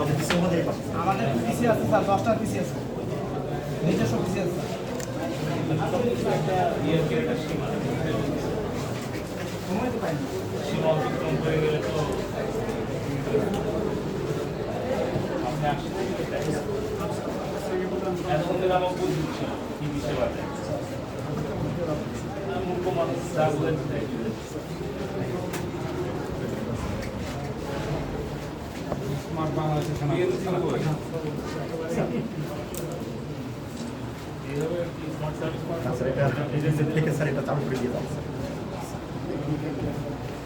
আমাদের পিসি আছে স্যার দশটা পিসি আছে। নিজস্ব পিসি আছে সময় তো পাইনি সীমা অতিক্রম করে গেলে তো আপনি আমার কি বিষয় মানুষ যা বলে তাই বলে। স্মার্ট বাংলাদেশের থানা এইভাবে কি স্মার্ট সার্ভিস না স্যার এটা এজেন্সি থেকে স্যার এটা চালু করে দিয়ে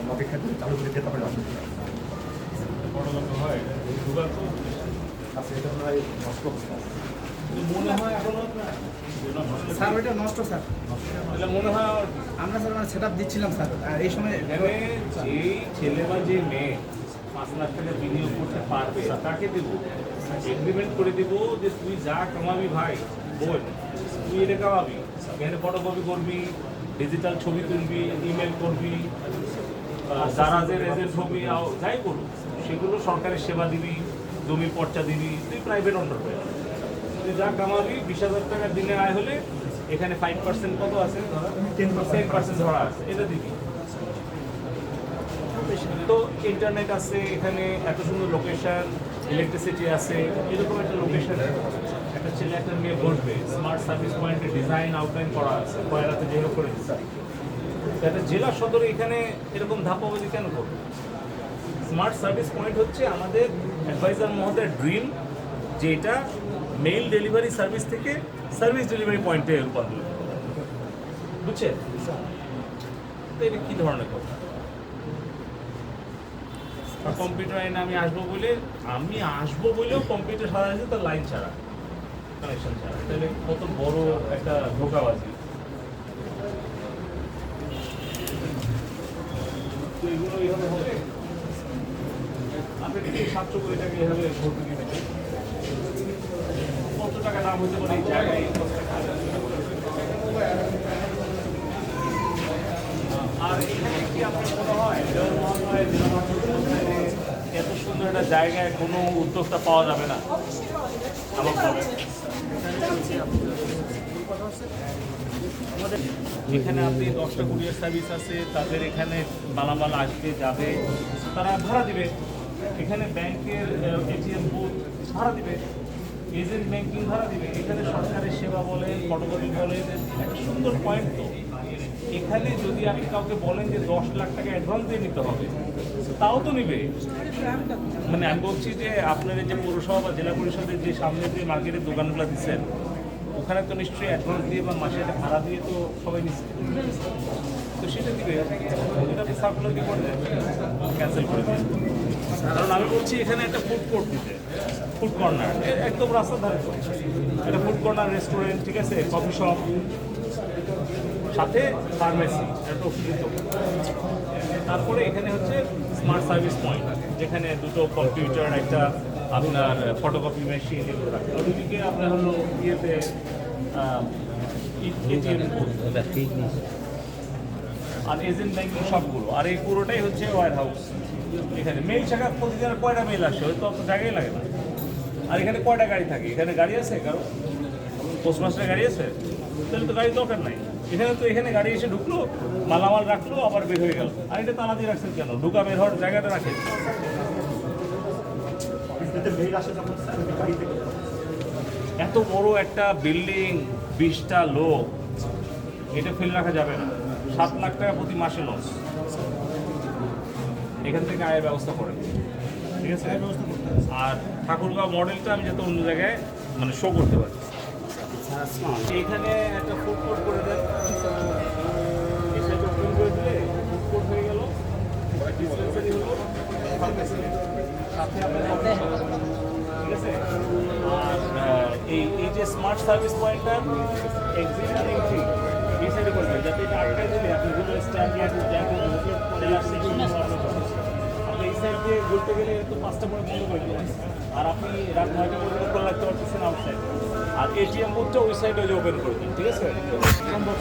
আমরা অপেক্ষা করে চালু করে দিয়ে তারপরে হয় তো আচ্ছা এটা এই নষ্ট অবস্থা। মনে হয় এখন স্যার ওইটা নষ্ট স্যার। তাহলে মনে হয় আমরা স্যার মানে সেট দিচ্ছিলাম স্যার। আর এই সময় যেই ছেলে বা যে মেয়ে পাঁচ লাখ টাকা বিনিয়োগ করতে পারবে তাকে দেবো। এগ্রিমেন্ট করে দেবো যে তুই যা কামাবি ভাই বোন তুই এটা কামাবি। এখানে ফটোকপি করবি ডিজিটাল ছবি তুলবি ইমেল করবি জারাজের এজেন্ট হবি যাই করবি সেগুলো সরকারের সেবা দিবি জমি পর্চা দিবি তুই প্রাইভেট অন্ডার তুই যা কামাবি বিশ হাজার টাকা দিনে আয় হলে এখানে ফাইভ পার্সেন্ট কত আছে? টেন পার্সেন্ট ধরা আছে এটা দিবি। তো ইন্টারনেট আছে, এখানে এত সুন্দর লোকেশন ইলেকট্রিসিটি আছে, এরকম একটা লোকেশন একটা ছেলে একটা মেয়ে বসবে। স্মার্ট সার্ভিস পয়েন্টের ডিজাইন আউটলাইন করা আছে, কয়লাতে যেভাবে করে দিচ্ছে। একটা জেলা সদরে এখানে এরকম ধাপাবাজি কেন করবে? স্মার্ট সার্ভিস পয়েন্ট হচ্ছে আমাদের অ্যাডভাইজার মহোদয়ের ড্রিম যে এটা মেইল ডেলিভারি সার্ভিস থেকে সার্ভিস ডেলিভারি পয়েন্টে রূপান্তর বুঝছেন? তো এটা কী ধরনের কথা? কম্পিউটার আইনে আমি আসব বলে, আমি আসব বলেও কম্পিউটার সাধারণত তার লাইন ছাড়া কানেকশন ছাড়া। তাহলে কত বড় একটা ধোকাবাজি। তো এগুলো এইভাবে হবে? আপনি সাতশো কোটি টাকা এভাবে ভর্তি কত টাকা দাম হতে পারে এই জায়গায় এই কত টাকা? আর এখানে কি আপনার মনে হয় দেওয়ার মনে হয় জেলা মহানগর এত সুন্দর একটা জায়গায় কোনো উদ্যোক্তা পাওয়া যাবে না। এখানে আপনি দশটা কুরিয়ার সার্ভিস আছে, তাদের এখানে মালামাল আসবে, যাবে, তারা ভাড়া দিবে। এখানে ব্যাংকের এটিএম বুথ ভাড়া দিবে। এজেন্ট ব্যাংকিং ভাড়া দিবে। এখানে সরকারের সেবা বলেন ফটোকপি বলেন, একটা সুন্দর পয়েন্ট তো। এখানে যদি আপনি কাউকে বলেন যে দশ লাখ টাকা অ্যাডভান্স দিয়ে নিতে হবে, তাও তো নিবে। মানে আমি বলছি যে আপনার যে পৌরসভা বা জেলা পরিষদের যে সামনে যে মার্কেটের দোকানগুলো দিচ্ছেন, ওখানে তো নিশ্চয়ই অ্যাডভান্স দিয়ে বা মাসে একটা ভাড়া দিয়ে তো সবাই নিচ্ছে। তো সেটা দিবে। এটা সার্কুলার দিয়ে করে ক্যান্সেল করে দিন কারণ আমি বলছি এখানে একটা ফুড কোর্ট দিতে ফুড কর্নার একদম রাস্তার ধারে। একটা ফুড কর্নার রেস্টুরেন্ট ঠিক আছে কফি শপ সাথে ফার্মেসি একটা ওষুধের তারপরে এখানে হচ্ছে স্মার্ট সার্ভিস পয়েন্ট যেখানে দুটো কম্পিউটার একটা আপনার ফটোকপি মেশিন এগুলো রাখে। ওদিকে আপনার হলো ইয়েতে আর এজেন্ট ব্যাংকিং সবগুলো। আর এই পুরোটাই হচ্ছে ওয়ার হাউস এখানে মেল শাখা প্রতিদিন কয়টা মেল আসে? হয়তো অত জায়গায় লাগে না। আর এখানে কয়টা গাড়ি থাকে? এখানে গাড়ি আছে কারও? পোস্টমাস্টারের গাড়ি আছে? তাহলে তো গাড়ি দরকার নাই। এখানে তো এখানে গাড়ি এসে ঢুকলো মালামাল রাখল আবার বের হয়ে গেল। আর এটা তালা দিয়ে রাখছেন কেন? ঢুকা বের হওয়ার জায়গাটা রাখে। এতে বড় একটা বিল্ডিং বিশটা লোক এটা ফেলে রাখা যাবে না। সাত লাখ টাকা প্রতি মাসে লস এখান থেকে আয়ের ব্যবস্থা করে। ঠিক আছে? আর ঠাকুরগাঁও মডেলটা আমি যাতে অন্য জায়গায় মানে শো করতে পারি। এইখানে একটা ফুড কোর্ট করে দেন। করে দিলে ফুড কোর্ট হয়ে গেল। ডিসপেন্সারি। ঠিক আছে? আর এই এই যে স্মার্ট সার্ভিস পয়েন্টটা এক্সিট আর এই সাইডে করবেন যাতে এটা দিলে আপনি এই সাইড দিয়ে ঘুরতে গেলে তো পাঁচটা পরে বন্ধ করে দেবেন আর আপনি রাত নয়টা পর্যন্ত খোলা রাখতে পারতেছেন আউটসাইড আর এটিএম বুথটা ওই সাইডে ওপেন করে দিন ঠিক আছে?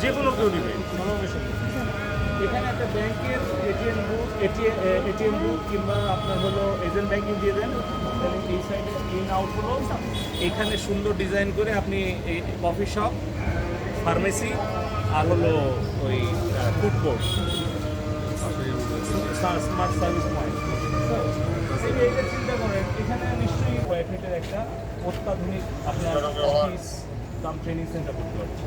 যে কোনো কেউ নিবে এখানে একটা ব্যাংকের এটিএম বুথ এটিএম বুথ কিংবা আপনার হলো এজেন্ট ব্যাংকিং দিয়ে দেন। তাহলে এই সাইডে ইন আউট হলো। এখানে সুন্দর ডিজাইন করে আপনি এই কফি শপ ফার্মেসি আর হলো ওই food court smart service point চিন্তা করেন ওয়াইফাইটের একটা অত্যাধুনিক আপনার অফিস কাম ট্রেনিং সেন্টার করতে পারবেন।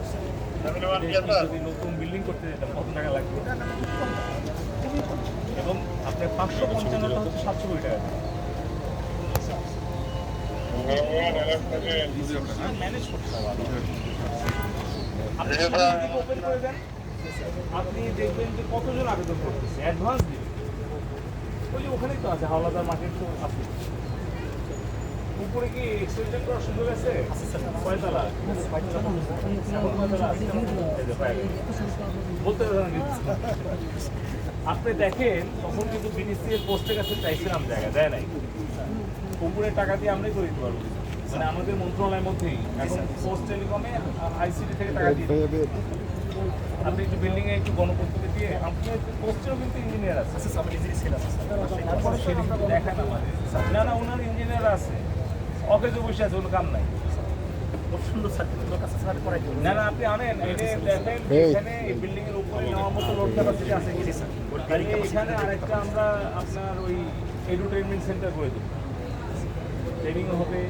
যদি নতুন বিল্ডিং করতে যেতাম কত টাকা লাগবে? এবং আপনার পাঁচশো পঞ্চান্নটা হচ্ছে সাতশো কোটি টাকা। ম্যানেজ করতে হবে আপনি ওপেন করে দেন আপনি দেখবেন যে কতজন আবেদন করতেছে। অ্যাডভান্স দিবে। ওই যে ওখানেই তো আছে হাওলাদার মার্কেট তো আছে। উপরে কি এক্সটেনশন করার সুযোগ আছে? কয়তলা। বলতে। আপনি দেখেন তখন কিন্তু বিডিসি এর পোস্টের কাছে চাইছিলাম জায়গা দেয় নাই। উপরে টাকা দিয়ে আমরাই করে দিতে পারব। মানে আমাদের মন্ত্রণালয়ের মধ্যেই। এখন পোস্ট টেলিকমে আইসিডি থেকে টাকা দিয়ে আপনি একটু বিল্ডিং এ একটু গণপত্রিকা দিয়ে আপনি পোস্টেরও কিন্তু ইঞ্জিনিয়ার আছে আচ্ছা তারপরে দেখান আমাদের। না না ওনার ইঞ্জিনিয়ার আছে। অকেজে বসে আছে কোনো কাম নাই। না না আপনি আনেন দেখেন এখানে এই বিল্ডিং এর উপরে নেওয়ার মতো লোড ক্যাপাসিটি আছে। কি এখানে আরেকটা আমরা আপনার ওই এডুটেনমেন্ট সেন্টার করে দেবো। ট্রেনিংও হবে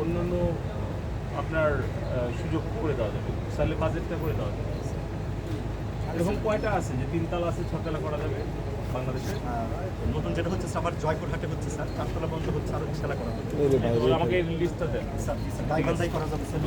অন্যান্য আপনার সুযোগ করে দেওয়া যাবে। তাহলে বাজেটটা করে দেওয়া যাবে। এরকম কয়টা আছে যে তিনতলা আছে ছতলা করা যাবে? বাংলাদেশে নতুন যেটা হচ্ছে স্যার আমার জয়পুরহাটে হচ্ছে স্যার চারতলা বন্ধ হচ্ছে আরও খেলা করা হচ্ছে। আমাকে লিস্টটা দেন। স্যার করা যাবে স্যার